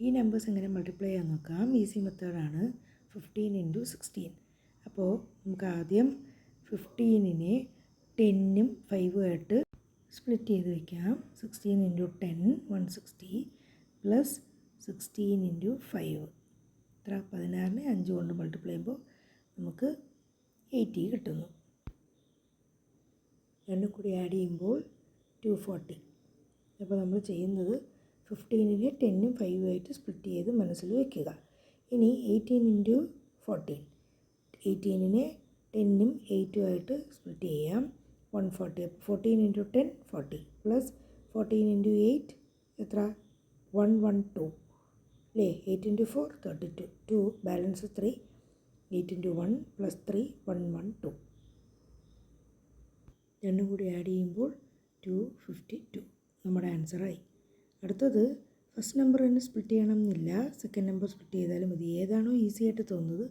ഈ നമ്പേഴ്സ് എങ്ങനെ മൾട്ടിപ്ലൈ ചെയ്യാൻ നോക്കാം. ഈസി മെത്തേഡാണ് ഫിഫ്റ്റീൻ ഇന്റു സിക്സ്റ്റീൻ അപ്പോൾ നമുക്ക് ആദ്യം ഫിഫ്റ്റീനിനെ ടെന്നും ഫൈവും ആയിട്ട് സ്പ്ലിറ്റ് ചെയ്ത് വയ്ക്കാം sixteen into ten one sixty plus sixteen into five എത്ര പതിനാറിനെ അഞ്ച് കൊണ്ട് മൾട്ടിപ്ലൈ ചെയ്യുമ്പോൾ നമുക്ക് എയ്റ്റി കിട്ടുന്നു. രണ്ടും കൂടി ആഡ് ചെയ്യുമ്പോൾ ടു ഫോർട്ടി അപ്പോൾ നമ്മൾ ചെയ്യുന്നത് ഫിഫ്റ്റീനിനെ ടെന്നും ഫൈവുമായിട്ട് സ്പ്ലിറ്റ് ചെയ്ത് മനസ്സിൽ വയ്ക്കുക ഇനി എയ്റ്റീൻ ഇന്റു ഫോർട്ടീൻ എയ്റ്റീനിനെ ടെന്നും എയ്റ്റും ആയിട്ട് സ്പ്ലിറ്റ് ചെയ്യാം. വൺ ഫോർട്ടി അപ്പോൾ fourteen into ten forty plus fourteen into eight എത്ര? വൺ വൺ ടു അല്ലേ eight into four thirty two two balance three eight into one plus three one one two രണ്ടും കൂടി ആഡ് ചെയ്യുമ്പോൾ to fifty to നമ്മുടെ ആൻസറായി അടുത്തത് first number തന്നെ split ചെയ്യണം എന്നില്ല സെക്കൻഡ് നമ്പർ സ്പ്ലിറ്റ് ചെയ്താലും മതി. ഏതാണോ ഈസി ആയിട്ട് തോന്നുന്നത്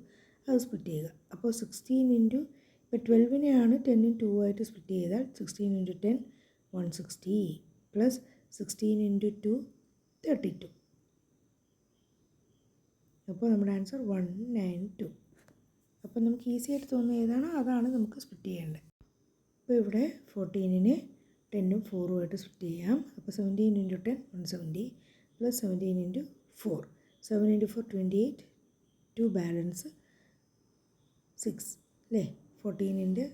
അത് സ്പ്ലിറ്റ് ചെയ്യുക. അപ്പോൾ സിക്സ്റ്റീൻ ഇന്റു ഇപ്പോൾ ട്വൽവിനെയാണ് ടെന്നിൻ ടു ആയിട്ട് സ്പ്ലിറ്റ് ചെയ്താൽ sixteen into ten one sixty plus sixteen into two thirty two അപ്പോൾ നമ്മുടെ ആൻസർ വൺ നയൻ ടു അപ്പോൾ നമുക്ക് ഈസി ആയിട്ട് തോന്നുന്ന ഏതാണോ അതാണ് നമുക്ക് സ്പ്ലിറ്റ് ചെയ്യേണ്ടത്. അപ്പോൾ ഇവിടെ ഫോർട്ടീനിന് ടെന്നും ഫോറും ആയിട്ട് സ്പ്ലിറ്റ് ചെയ്യാം. അപ്പോൾ seventeen into ten one seventy plus seventeen into four seven into four twenty eight two balance six അല്ലേ? ഫോർട്ടീനിന്റെ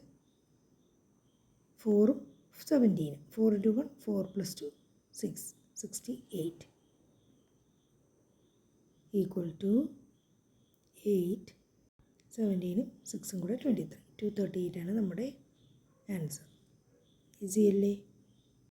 ഫോറും സെവന്റീനും four into one four plus two six sixty eight equal to eight സെവന്റീനും സിക്സും കൂടെ twenty three two thirty eight ആണ് നമ്മുടെ answer easy അല്ലേ?